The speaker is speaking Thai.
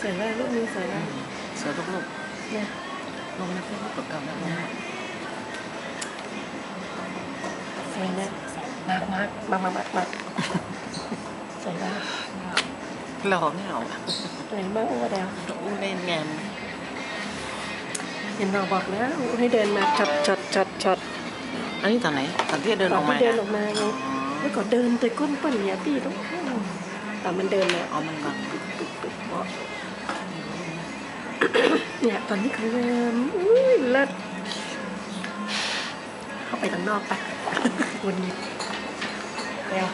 สวยมากรูปนี้สวยมากเสือทุกลูกเนี่ยลงในเฟซบุ๊กเก่าๆนะลงมาสวยนะมากมากมากมากมากมากสวยมากหล่อไม่เอาสวยมากโอ้เดวอู้เล่นงานเห็นเราบอกแล้วให้เดินมาช็อตช็อตช็อตช็อตอันนี้ตอนไหนตอนที่เดินตอออนกมาที่เดินออกมาไงแล้วก็เดินแต่ก้นเปิ้ลเนี่ยพี่ต้อง แต่มันเดินเลยออกมันก็เนี่ยตอนนี้เขาเริ่มอุ้ยเลิศเข้าไปทางนอกไปวันนี้เร็ว